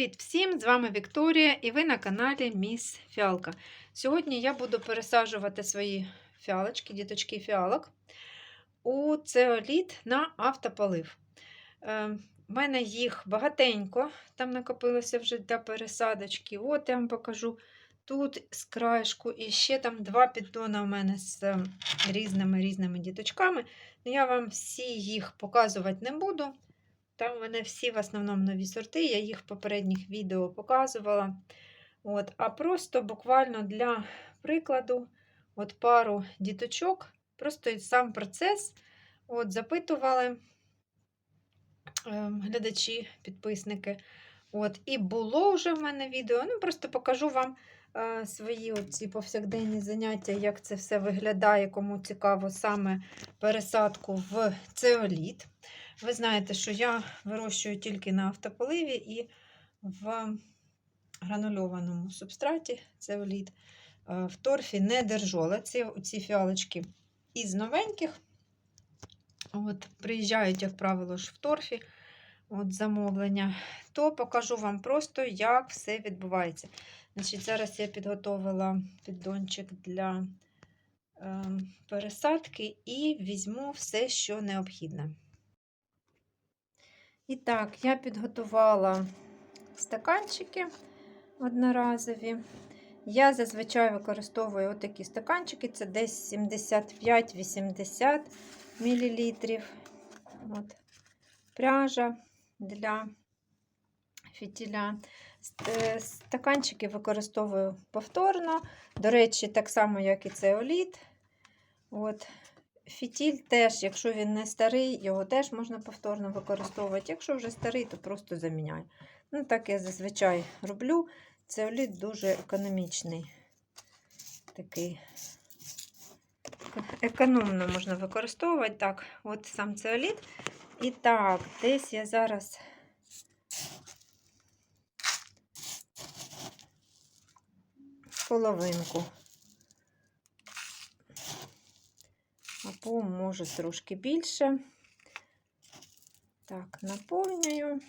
Привіт всім! З вами Вікторія і ви на каналі Міс Фіалка. Сьогодні я буду пересаджувати свої фіалочки, діточки фіалок у цеоліт на автополив. Е, в мене їх багатенько, там накопилося вже для пересадочки. От я вам покажу тут з краєшку, і ще там два піддона у мене з е, різними різними діточками. Я вам всі їх показувати не буду. Там в мене всі в основному нові сорти, я їх в попередніх відео показувала. От, А просто буквально для прикладу, от пару діточок, просто сам процес от, запитували е, глядачі, підписники. От, І було вже в мене відео. Ну, Просто покажу вам е, свої ці повсякденні заняття, як це все виглядає, кому цікаво саме пересадку в цеоліт. Ви знаєте, що я вирощую тільки на автополиві і в гранульованому субстраті цеоліт. Е, В торфі не держола. Ці, ці фіалочки із новеньких. От, Приїжджають, як правило, ж в торфі от замовлення, то покажу вам просто, як все відбувається. Значить, Зараз я підготовила піддончик для е, пересадки і візьму все, що необхідне. І так, я підготувала стаканчики одноразові. Я зазвичай використовую отакі стаканчики, це десь 75-80 мл. От. Пряжа для фітіля. Стаканчики використовую повторно. До речі, так само, як і цеоліт. От. Фітіль теж, якщо він не старий, його теж можна повторно використовувати. Якщо вже старий, то просто заміняю. Ну, так я зазвичай роблю. Цеоліт дуже економічний. Такий економно можна використовувати. Так, от сам цеоліт. І так, десь я зараз. Половинку. Або, може, трошки більше. Так, наповнюю.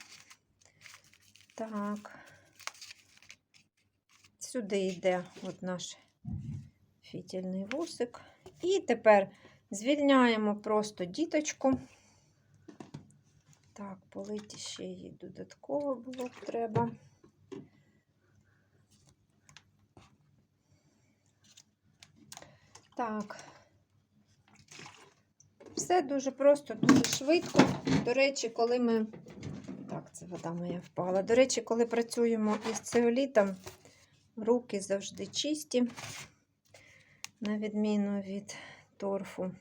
Так, сюди йде от наш фітільний вусик. І тепер звільняємо просто діточку. Так, полити ще її додатково було б треба. Так, все дуже просто, дуже швидко. До речі, коли ми. Так, це вода моя впала. До речі, коли працюємо із цеолітом, руки завжди чисті, на відміну від торфу.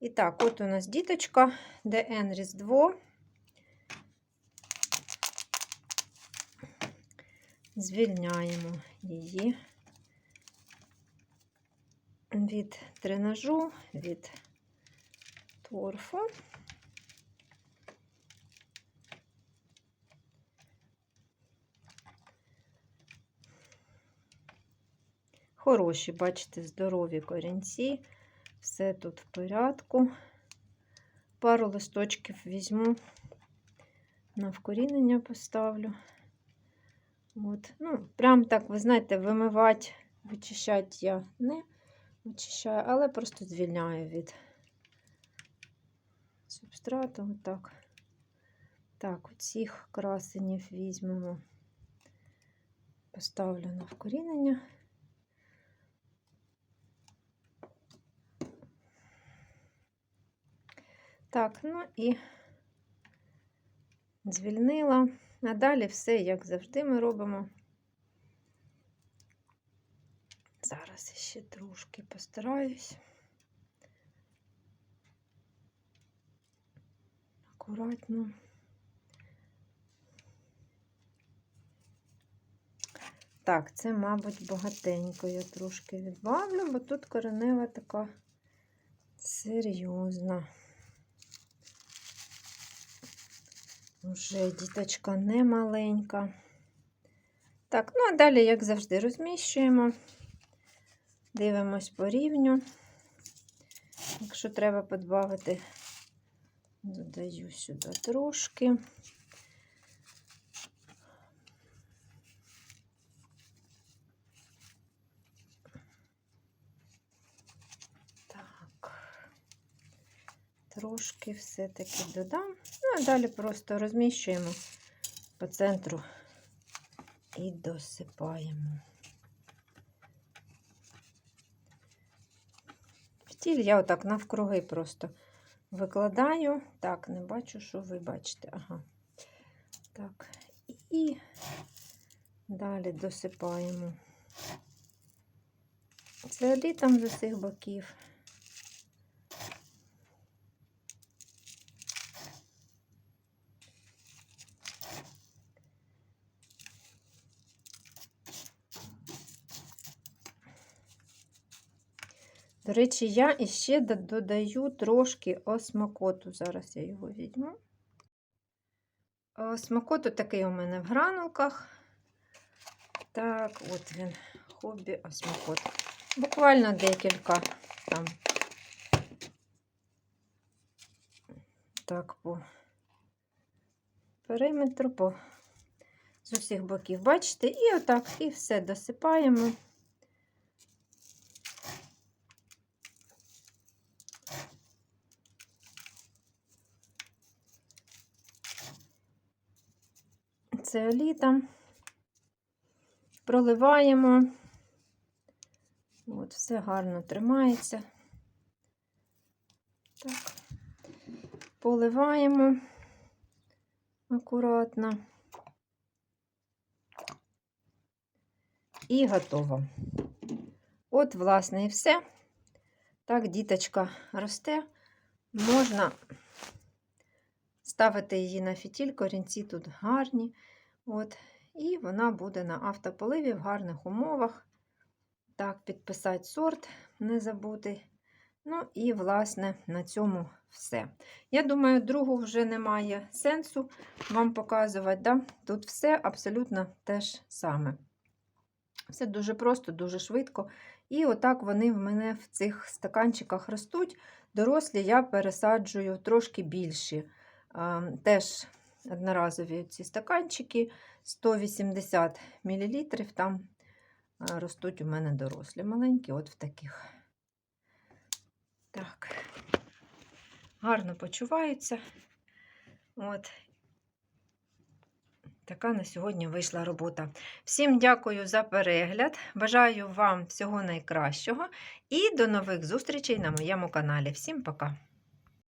І так, от у нас діточка ДН Різдво. Звільняємо її від тренажу, від торфу. Хороші, бачите, здорові корінці, все тут в порядку. Пару листочків візьму, на вкорінення поставлю. От. Ну, Прям так, ви знаєте, вимивати, вичищати я не вичищаю, але просто звільняю від субстрату. Отак. Так, оцих красенів візьмемо, поставлю на вкорінення. Так, ну і звільнила. А далі все, як завжди, ми робимо. Зараз ще трошки постараюсь. Акуратно. Так, це, мабуть, багатенько я трошки відбавлю, бо тут коренева така серйозна. Уже діточка не маленька. Так, ну а далі, як завжди, розміщуємо, дивимось по рівню. Якщо треба подбавити Додаю сюди трошки. Так, трошки все-таки додам, ну а далі просто розміщуємо по центру і досипаємо. Тіль я отак навкруги просто викладаю. Так, не бачу, що ви бачите. Ага. Так, і далі досипаємо. Це літом з усіх боків. До речі, я іще додаю трошки осмакоту. Зараз я його візьму. Осмакоту такий у мене в гранулках. Так, от він, хобі осмакот. Буквально декілька там. Так, по периметру, по з усіх боків. Бачите? І отак, і все досипаємо. Цеолітом. Проливаємо. От, все гарно тримається. Так. Поливаємо акуратно. І готово. От, власне, і все. Так, діточка росте. Можна ставити її на фітіль, корінці тут гарні. От, і вона буде на автополиві в гарних умовах. Так, підписати сорт, не забути. Ну і, власне, на цьому все. Я думаю, другу вже немає сенсу вам показувати. Да? Тут все абсолютно те ж саме. Все дуже просто, дуже швидко. І отак вони в мене в цих стаканчиках ростуть. Дорослі я пересаджую трошки більші. Теж одноразові ці стаканчики 180 мл. Там ростуть у мене дорослі маленькі, от в таких. Так, гарно почуваються. От. Така на сьогодні вийшла робота. Всім дякую за перегляд. Бажаю вам всього найкращого і до нових зустрічей на моєму каналі. Всім пока!